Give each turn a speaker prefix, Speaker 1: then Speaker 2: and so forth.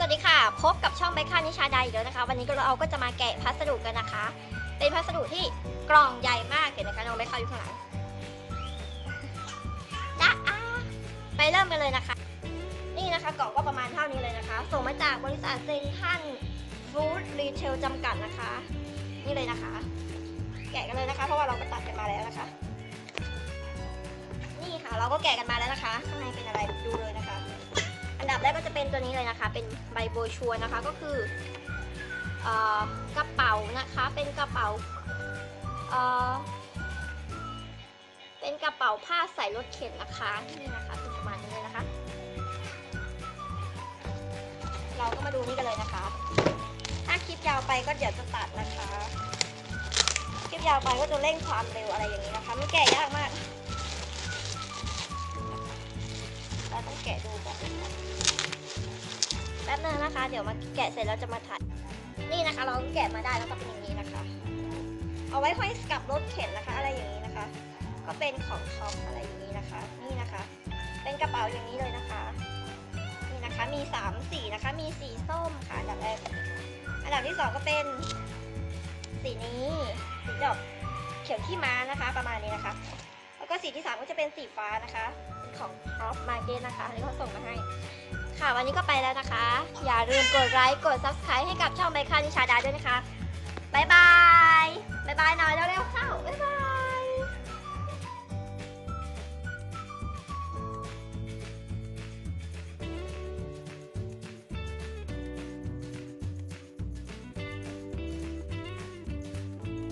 Speaker 1: สวัสดีค่ะ พบกับช่องไบค่านิชาดาอีกแล้วนะคะ วันนี้ก็เราก็จะมาแกะพัสดุกันนะคะ เป็นพัสดุที่กล่องใหญ่มากเห็นไหมคะน้องไบค่าอยู่ข้างหลังจ้าไปเริ่มกันเลยนะคะ นี่นะคะกล่องก็ประมาณเท่านี้เลยนะคะ ส่งมาจากบริษัทเซนทันฟู้ดรีเทลจำกัดนะคะ นี่เลยนะคะ แกะกันเลยนะคะ เพราะว่าเราก็ตัดกันมาแล้วนะคะ นี่ค่ะเราก็แกะกันมาแล้วนะคะ ข้างในเป็นอะไร รกก็จะเป็นตัวนี้เลยนะคะ เป็นใบโบชัวนะคะ ก็คืออกระเป๋านะคะ เป็นกระเป๋าเเป็นกระเป๋าผ้าใส่รถเข็นนะคะ นี่นะคะเป็นประมาณนี้เลยนะคะ เราก็มาดูนี่กันเลยนะคะ ถ้าคลิปยาวไปก็เดี๋ยวจะตัดนะคะ คลิปยาวไปก็จะเร่งความเร็วอะไรอย่างนี้นะคะไม่แกะยากมาก เราต้องแกะดูก่อนนะคะ แป๊บนึงนะคะ เดี๋ยวมาแกะเสร็จแล้วจะมาถ่าย นี่นะคะ เราแกะมาได้แล้วก็เป็นอย่างนี้นะคะ เอาไว้ห้อยกับรถเข็นนะคะ อะไรอย่างนี้นะคะ ก็เป็นของท็อปอะไรอย่างนี้นะคะ นี่นะคะ เป็นกระเป๋าอย่างนี้เลยนะคะ นี่นะคะ มีสามสีนะคะ มีสีส้มค่ะ อันดับแรก อันดับที่สองก็เป็นสีนี้ สีดอกเขียวขี้ม้านะคะ ประมาณนี้นะคะ แล้วก็สีที่สามก็จะเป็นสีฟ้านะคะเป็นของ Top Market นะคะอันนี้เขาส่งมาให้ ค่ะวันนี้ก็ไปแล้วนะคะ อย่าลืมกดไลค์กด Subscribe ให้กับช่องใบค่านิชาดาด้วยนะคะ บ๊ายบาย บ๊ายบายหน่อยเร็วๆค่ะ